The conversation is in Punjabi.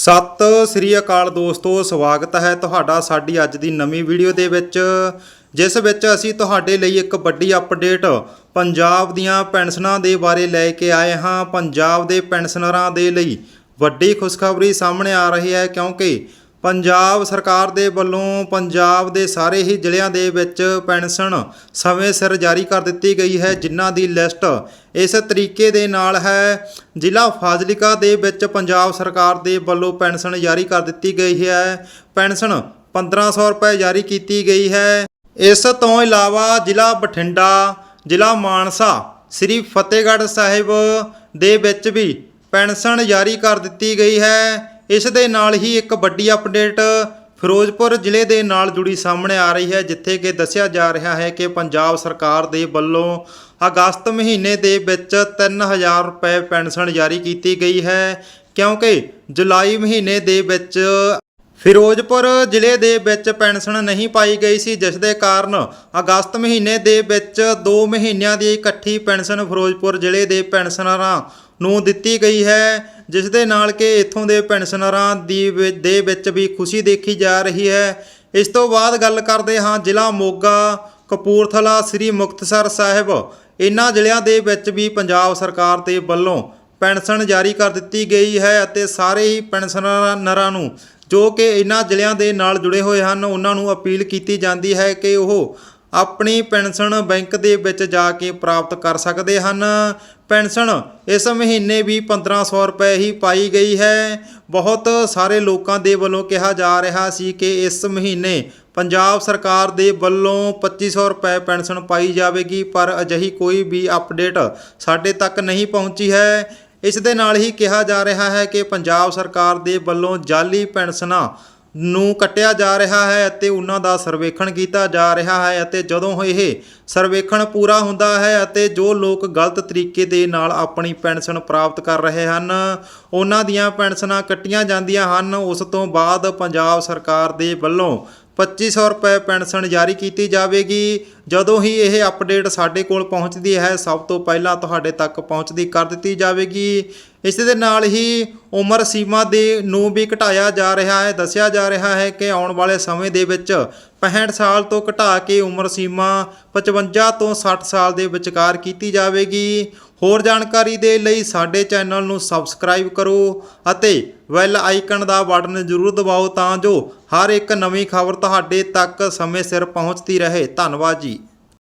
ਸਤਿ ਸ੍ਰੀ ਅਕਾਲ ਦੋਸਤੋ, ਸਵਾਗਤ ਹੈ ਤੁਹਾਡਾ ਸਾਡੀ ਅੱਜ ਦੀ ਨਵੀਂ ਵੀਡੀਓ ਦੇ ਵਿੱਚ, ਜਿਸ ਵਿੱਚ ਅਸੀਂ ਤੁਹਾਡੇ ਲਈ ਇੱਕ ਵੱਡੀ ਅਪਡੇਟ ਪੰਜਾਬ ਦੀਆਂ ਪੈਨਸ਼ਨਾਂ ਦੇ ਬਾਰੇ ਲੈ ਕੇ ਆਏ ਹਾਂ। ਪੰਜਾਬ ਦੇ ਪੈਨਸ਼ਨਰਾਂ ਦੇ ਲਈ ਵੱਡੀ ਖੁਸ਼ਖਬਰੀ ਸਾਹਮਣੇ ਆ ਰਹੀ ਹੈ ਕਿਉਂਕਿ ਪੰਜਾਬ ਸਰਕਾਰ ਦੇ ਵੱਲੋਂ ਪੰਜਾਬ ਦੇ ਸਾਰੇ ਹੀ ਜ਼ਿਲ੍ਹਿਆਂ ਦੇ ਵਿੱਚ ਪੈਨਸ਼ਨ ਸਮੇਂ ਸਿਰ ਜਾਰੀ ਕਰ ਦਿੱਤੀ ਗਈ ਹੈ, ਜਿਨ੍ਹਾਂ ਦੀ ਲਿਸਟ ਇਸ ਤਰੀਕੇ ਦੇ ਨਾਲ ਹੈ। ਜ਼ਿਲ੍ਹਾ ਫਾਜ਼ਿਲਕਾ ਦੇ ਵਿੱਚ ਪੰਜਾਬ ਸਰਕਾਰ ਦੇ ਵੱਲੋਂ ਪੈਨਸ਼ਨ ਜਾਰੀ ਕਰ ਦਿੱਤੀ ਗਈ ਹੈ। ਪੈਨਸ਼ਨ 1500 ਰੁਪਏ ਜਾਰੀ ਕੀਤੀ ਗਈ ਹੈ। ਇਸ ਤੋਂ ਇਲਾਵਾ ਜ਼ਿਲ੍ਹਾ ਬਠਿੰਡਾ, ਜ਼ਿਲ੍ਹਾ ਮਾਨਸਾ, ਸ੍ਰੀ ਫਤਿਹਗੜ੍ਹ ਸਾਹਿਬ ਦੇ ਵਿੱਚ ਵੀ ਪੈਨਸ਼ਨ ਜਾਰੀ ਕਰ ਦਿੱਤੀ ਗਈ ਹੈ। ਇਸ ਦੇ ਨਾਲ ਹੀ ਇੱਕ ਵੱਡੀ ਅਪਡੇਟ ਫਿਰੋਜ਼ਪੁਰ ਜ਼ਿਲ੍ਹੇ ਦੇ ਨਾਲ ਜੁੜੀ ਸਾਹਮਣੇ ਆ ਰਹੀ ਹੈ, ਜਿੱਥੇ ਕਿ ਦੱਸਿਆ ਜਾ ਰਿਹਾ ਹੈ ਕਿ ਪੰਜਾਬ ਸਰਕਾਰ ਦੇ ਵੱਲੋਂ ਅਗਸਤ ਮਹੀਨੇ ਦੇ ਵਿੱਚ 3000 ਰੁਪਏ ਪੈਨਸ਼ਨ ਜਾਰੀ ਕੀਤੀ ਗਈ ਹੈ, ਕਿਉਂਕਿ ਜੁਲਾਈ ਮਹੀਨੇ ਦੇ ਵਿੱਚ ਫਿਰੋਜ਼ਪੁਰ ਜ਼ਿਲ੍ਹੇ ਦੇ ਵਿੱਚ ਪੈਨਸ਼ਨ ਨਹੀਂ ਪਾਈ ਗਈ ਸੀ, ਜਿਸ ਦੇ ਕਾਰਨ ਅਗਸਤ ਮਹੀਨੇ ਦੇ ਵਿੱਚ 2 ਮਹੀਨਿਆਂ ਦੀ ਇਕੱਠੀ ਪੈਨਸ਼ਨ ਫਿਰੋਜ਼ਪੁਰ ਜ਼ਿਲ੍ਹੇ ਦੇ ਪੈਨਸ਼ਨਰਾਂ ਨੂੰ ਦਿੱਤੀ ਗਈ ਹੈ। ਜਿਸ ਦੇ ਨਾਲ ਕਿ ਇੱਥੋਂ ਦੇ ਪੈਨਸ਼ਨਰਾਂ ਦੀ ਵਿ- ਦੇ ਵਿੱਚ ਵੀ ਖੁਸ਼ੀ ਦੇਖੀ ਜਾ ਰਹੀ ਹੈ। ਇਸ ਤੋਂ ਬਾਅਦ ਗੱਲ ਕਰਦੇ ਹਾਂ ਜ਼ਿਲ੍ਹਾ ਮੋਗਾ, ਕਪੂਰਥਲਾ, ਸ੍ਰੀ ਮੁਕਤਸਰ ਸਾਹਿਬ। ਇਹਨਾਂ ਜ਼ਿਲ੍ਹਿਆਂ ਦੇ ਵਿੱਚ ਵੀ ਪੰਜਾਬ ਸਰਕਾਰ ਦੇ ਵੱਲੋਂ ਪੈਨਸ਼ਨ ਜਾਰੀ ਕਰ ਦਿੱਤੀ ਗਈ ਹੈ ਅਤੇ ਸਾਰੇ ਹੀ ਪੈਨਸ਼ਨਰਾਂ ਨੂੰ ਜੋ ਕਿ ਇਹਨਾਂ ਜ਼ਿਲ੍ਹਿਆਂ ਦੇ ਨਾਲ ਜੁੜੇ ਹੋਏ ਹਨ ਉਹਨਾਂ ਨੂੰ ਅਪੀਲ ਕੀਤੀ ਜਾਂਦੀ ਹੈ ਕਿ ਉਹ ਆਪਣੀ ਪੈਨਸ਼ਨ ਬੈਂਕ ਦੇ ਵਿੱਚ ਜਾ ਕੇ ਪ੍ਰਾਪਤ ਕਰ ਸਕਦੇ ਹਨ। ਪੈਨਸ਼ਨ ਇਸ ਮਹੀਨੇ ਵੀ 1500 ਰੁਪਏ ਹੀ ਪਾਈ ਗਈ ਹੈ। ਬਹੁਤ ਸਾਰੇ ਲੋਕਾਂ ਦੇ ਵੱਲੋਂ ਕਿਹਾ ਜਾ ਰਿਹਾ ਸੀ ਕਿ ਇਸ ਮਹੀਨੇ ਪੰਜਾਬ ਸਰਕਾਰ ਦੇ ਵੱਲੋਂ 2500 ਰੁਪਏ ਪੈਨਸ਼ਨ ਪਾਈ ਜਾਵੇਗੀ, ਪਰ ਅਜਿਹੀ ਕੋਈ ਵੀ ਅਪਡੇਟ ਸਾਡੇ ਤੱਕ ਨਹੀਂ ਪਹੁੰਚੀ ਹੈ। ਇਸ ਦੇ ਨਾਲ ਹੀ ਕਿਹਾ ਜਾ ਰਿਹਾ ਹੈ ਕਿ ਪੰਜਾਬ ਸਰਕਾਰ ਦੇ ਵੱਲੋਂ ਜਾਲੀ ਪੈਨਸ਼ਨਾਂ ਨੂੰ ਕੱਟਿਆ ਜਾ ਰਿਹਾ ਹੈ ਅਤੇ ਉਹਨਾਂ ਦਾ ਸਰਵੇਖਣ ਕੀਤਾ ਜਾ ਰਿਹਾ ਹੈ ਅਤੇ ਜਦੋਂ ਇਹ ਸਰਵੇਖਣ ਪੂਰਾ ਹੁੰਦਾ ਹੈ ਅਤੇ ਜੋ ਲੋਕ ਗਲਤ ਤਰੀਕੇ ਦੇ ਨਾਲ ਆਪਣੀ ਪੈਨਸ਼ਨ ਪ੍ਰਾਪਤ ਕਰ ਰਹੇ ਹਨ, ਉਹਨਾਂ ਦੀਆਂ ਪੈਨਸ਼ਨਾਂ ਕੱਟੀਆਂ ਜਾਂਦੀਆਂ ਹਨ। ਉਸ ਤੋਂ ਬਾਅਦ ਪੰਜਾਬ ਸਰਕਾਰ ਦੇ ਵੱਲੋਂ 2500 ਰੁਪਏ ਪੈਨਸ਼ਨ ਜਾਰੀ ਕੀਤੀ ਜਾਵੇਗੀ ਜਦੋਂ ਹੀ ਇਹ ਅਪਡੇਟ ਸਾਡੇ ਕੋਲ ਪਹੁੰਚਦੀ ਹੈ, ਸਭ ਤੋਂ ਪਹਿਲਾਂ ਤੁਹਾਡੇ ਤੱਕ ਪਹੁੰਚਦੀ ਕਰ ਦਿੱਤੀ ਜਾਵੇਗੀ। ਇਸ ਦੇ ਨਾਲ ਹੀ ਉਮਰ ਸੀਮਾ ਦੇ ਨੂੰ ਵੀ ਘਟਾਇਆ ਜਾ ਰਿਹਾ ਹੈ। ਦੱਸਿਆ ਜਾ ਰਿਹਾ ਹੈ ਕਿ ਆਉਣ ਵਾਲੇ ਸਮੇਂ ਦੇ ਵਿੱਚ 65 ਸਾਲ ਤੋਂ ਘਟਾ ਕੇ ਉਮਰ ਸੀਮਾ 55 ਤੋਂ 60 ਸਾਲ ਦੇ ਵਿਚਕਾਰ ਕੀਤੀ ਜਾਵੇਗੀ। ਹੋਰ ਜਾਣਕਾਰੀ ਦੇ ਲਈ ਸਾਡੇ ਚੈਨਲ ਨੂੰ ਸਬਸਕ੍ਰਾਈਬ ਕਰੋ ਅਤੇ ਬੈਲ ਆਈਕਨ ਦਾ ਬਟਨ ਜ਼ਰੂਰ ਦਬਾਓ ਤਾਂ ਜੋ ਹਰ ਇੱਕ ਨਵੀਂ ਖਬਰ ਤੁਹਾਡੇ ਤੱਕ ਸਮੇਂ ਸਿਰ ਪਹੁੰਚਦੀ ਰਹੇ। ਧੰਨਵਾਦ ਜੀ।